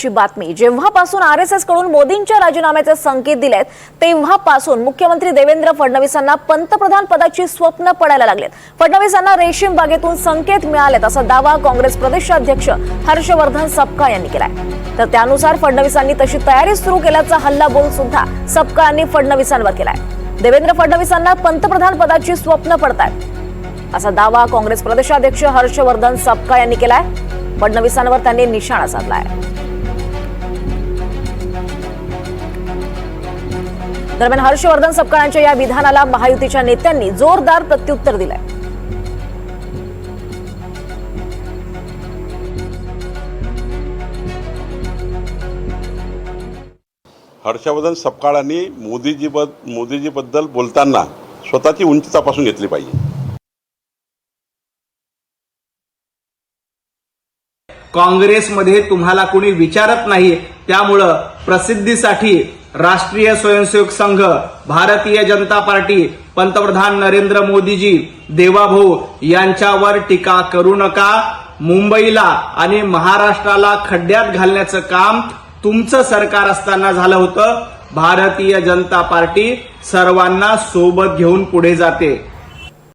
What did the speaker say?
ची बातमी. जेव्हापासून आर एस एसकडून मोदींच्या राजीनाम्याचे संकेत दिलेत तेव्हापासून मुख्यमंत्री देवेंद्र फडणवीसांना पंतप्रधान पदाची स्वप्न पडायला लागलेत. फडणवीसांना रेशीम बागेतून संकेत मिळालेत असा दावा काँग्रेस प्रदेशाध्यक्ष हर्षवर्धन सपका यांनी केलाय. तर त्यानुसार फडणवीसांनी तशी तयारी सुरू केल्याचा हल्लाबोल सुद्धा सपकाळांनी फडणवीसांवर केलाय. देवेंद्र फडणवीसांना पंतप्रधान पदाची स्वप्न पडतायत असा दावा काँग्रेस प्रदेशाध्यक्ष हर्षवर्धन सपका यांनी केलाय. फडणवीसांवर त्यांनी निशाणा साधलाय. दरम्यान हर्षवर्धन सपकाळांच्या या विधानाला महायुतीच्या नेत्यांनी जोरदार प्रत्युत्तर दिलंय. हर्षवर्धन सपकाळांनी मोदीजी मोदीजीबद्दल बोलताना स्वतःची उंची तपासून घेतली पाहिजे. काँग्रेसमध्ये तुम्हाला कोणी विचारत नाही त्यामुळं प्रसिद्धीसाठी राष्ट्रीय स्वयंसेवक संघ भारतीय जनता पार्टी पंतप्रधान नरेंद्र मोदीजी देवाभाऊ यांच्यावर टीका करू नका. मुंबईला आणि महाराष्ट्राला खड्ड्यात घालण्याचं काम तुमचं सरकार असताना झालं होतं. भारतीय जनता पार्टी सर्वांना सोबत घेऊन पुढे जाते.